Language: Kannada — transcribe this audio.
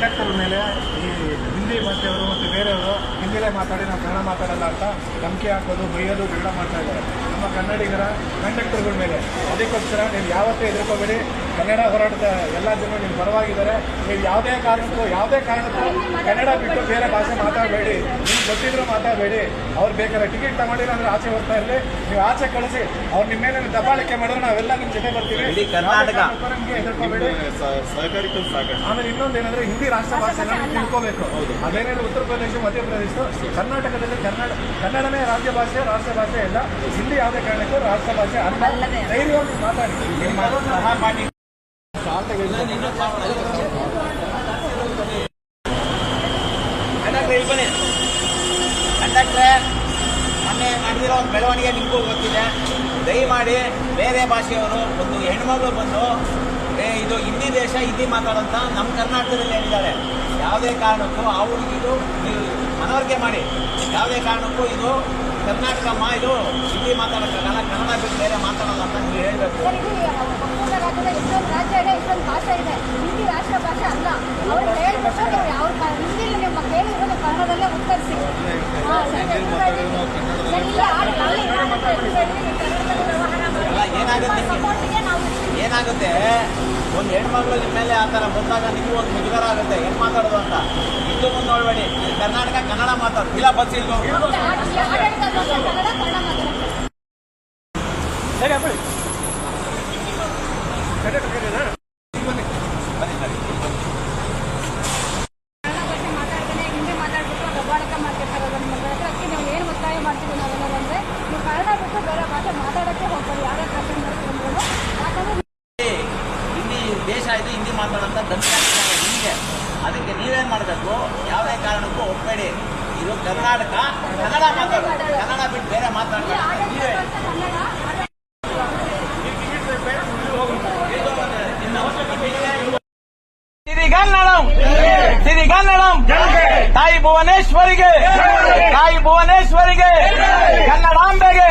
ಕಂಡಕ್ಟರ್ ಮೇಲೆ ಈ ಹಿಂದಿ ಭಾಷೆಯವರು ಮತ್ತು ಬೇರೆಯವರು ಹಿಂದಿಲೇ ಮಾತಾಡಿ ನಾವು ಕನ್ನಡ ಮಾತಾಡಲ್ಲ ಅಂತ ಧಮಕಿ ಹಾಕೋದು, ಬೈಯೋದು ಜಗಳ ಮಾಡ್ತಾ ಇದ್ದಾರೆ. ನಮ್ಮ ಕನ್ನಡಿಗರ ಕಂಡಕ್ಟರ್ಗಳ ಮೇಲೆ ಅದಕ್ಕೋಸ್ಕರ ನೀವು ಯಾವತ್ತೇ ಎದುರ್ಕೋಬೇಡಿ ಕನ್ನಡ ಹೋರಾಟದ ಎಲ್ಲ ಜನರು ನೀವು ಪರವಾಗಿದ್ದಾರೆ. ನೀವು ಯಾವುದೇ ಕಾರಣಕ್ಕೂ ಯಾವುದೇ ಕಾರಣಕ್ಕೂ ಕನ್ನಡ ಬಿಟ್ಟು ಬೇರೆ ಭಾಷೆ ಮಾತಾಡಬೇಡಿ. ಗೊತ್ತಿದ್ರು ಮಾತಾಡಬೇಡಿ ಅವ್ರು ಬೇಕಾದ್ರೆ ಟಿಕೆಟ್ ತಗೊಂಡಿಲ್ಲ ಅಂದ್ರೆ ಆಚೆ ಬರ್ತಾ ಇರಲಿ. ನೀವು ಆಚೆ ಕಳಿಸಿ. ಅವ್ರು ನಿಮ್ಮ ಮೇಲೆ ದಬ್ಬಾಳಿಕೆ ಮಾಡಿದ್ರೆ ನಾವೆಲ್ಲ ನಿಮ್ಮ ಜೊತೆ ಬರ್ತೀವಿ. ಆಮೇಲೆ ಇನ್ನೊಂದು ಏನಂದ್ರೆ ಹಿಂದಿ ರಾಷ್ಟ್ರ ಭಾಷೆ ತಿಳ್ಕೋಬೇಕು. ಅದೇನೇನು ಉತ್ತರ ಪ್ರದೇಶ ಮಧ್ಯಪ್ರದೇಶ ಕರ್ನಾಟಕದಲ್ಲಿ ಕನ್ನಡ ಕನ್ನಡನೇ ರಾಜ್ಯ ಭಾಷೆ ರಾಷ್ಟ್ರ ಭಾಷೆ ಇಲ್ಲ. ಹಿಂದಿ ಯಾವುದೇ ಕಾರಣಕ್ಕೂ ರಾಷ್ಟ್ರ ಭಾಷೆ ಅಲ್ಲ. ಧೈರ್ಯವಾಗಿ ಮಾತಾಡಿ. ನಿಮ್ಮ ಮೊನ್ನೆ ನಡೆದಿರೋ ಒಂದು ಬೆಳವಣಿಗೆ ನಿಮಗೂ ಗೊತ್ತಿದೆ. ದಯಮಾಡಿ ಬೇರೆ ಭಾಷೆಯವರು ಒಂದು ಹೆಣ್ಮಗಳು ಬಂದು ಏ ಇದು ಹಿಂದಿ ದೇಶ ಹಿಂದಿ ಮಾತಾಡೋಂಥ ನಮ್ಮ ಕರ್ನಾಟಕದಲ್ಲಿ ಹೇಳಿದ್ದಾರೆ. ಯಾವುದೇ ಕಾರಣಕ್ಕೂ ಅವ್ರಿಗೆ ಇದು ನೀವು ಮನವರಿಕೆ ಮಾಡಿ. ಯಾವುದೇ ಕಾರಣಕ್ಕೂ ಇದು ಕರ್ನಾಟಕಮ್ಮ ಇದು ಹಿಂದಿ ಮಾತಾಡೋಕ್ಕಾಗಲ್ಲ ಕನ್ನಡ ಬಿಟ್ಟು ಬೇರೆ ಮಾತಾಡೋಲ್ಲ ಅಂತ ನೀವು ಹೇಳಬೇಕು. ಕನ್ನಡದಲ್ಲೇ ಉತ್ತರಿಸಿ. ಏನಾಗುತ್ತೆ? ಒಂದು ಹೆಣ್ಮಗಳು ನಿಮ್ಮ ಮೇಲೆ ಆ ಥರ ಬಂದಾಗ ನಿಮಗೂ ಒಂದು ಮುಜುಗರ ಆಗುತ್ತೆ. ಏನು ಮಾತಾಡೋದು ಅಂತ? ಇದ್ದು ಮುಂದೆ ನೋಡಬೇಡಿ. ಕರ್ನಾಟಕ ಕನ್ನಡ ಮಾತಾಡು. ಇಲ್ಲ, ಬಸ್ ಮಾತಾಡ್ತಾರೆ ಸರಿ ಅಪ್ಪಳಿ ಕಂಡಕ್ಟರ್ ಕರೀನಾ? ಕನ್ನಡ ಭಾಷೆ ಮಾತಾಡ್ತಾನೆ ಹಿಂದಿ ಮಾತಾಡ್ಬಿಟ್ಟು ದಬ್ಬಾಳಿಕೆ ಮಾಡ್ತಿರ್ತಾರೆ ಅದನ್ನ ಅದಕ್ಕೆ ನೀವು ಏನು ಒತ್ತಾಯ ಮಾಡ್ತೀವಿ ನಾವೆಲ್ಲರೂ ಅಂದರೆ ನೀವು ಕನ್ನಡ ಬಿಟ್ಟು ಬೇರೆ ಭಾಷೆ ಮಾತಾಡೋಕ್ಕೆ ಹೋಗ್ಬೇಡಿ ಯಾರೇ ಪ್ರಶ್ನೆ ಬಂದ್ರು ಯಾಕಂದ್ರೆ ಹಿಂದಿ ದೇಶ ಇದೆ, ಹಿಂದಿ ಮಾತಾಡೋಂಥ ದಂಡ ಹೀಗೆ. ಅದಕ್ಕೆ ನೀವೇನು ಮಾಡಬೇಕು? ಯಾವುದೇ ಕಾರಣಕ್ಕೂ ಒಪ್ಪಬೇಡಿ ಇದು ಕರ್ನಾಟಕ, ಕನ್ನಡ ಮಾತಾಡು. ಕನ್ನಡ ಬಿಟ್ಟು ಬೇರೆ ಮಾತಾಡ್ತಾರೆ ನೀವೇ. ತಾಯಿ ಭುವನೇಶ್ವರಿಗೆ. ತಾಯಿ ಭುವನೇಶ್ವರಿಗೆ. ಕನ್ನಡಾಂಬೆಗೆ.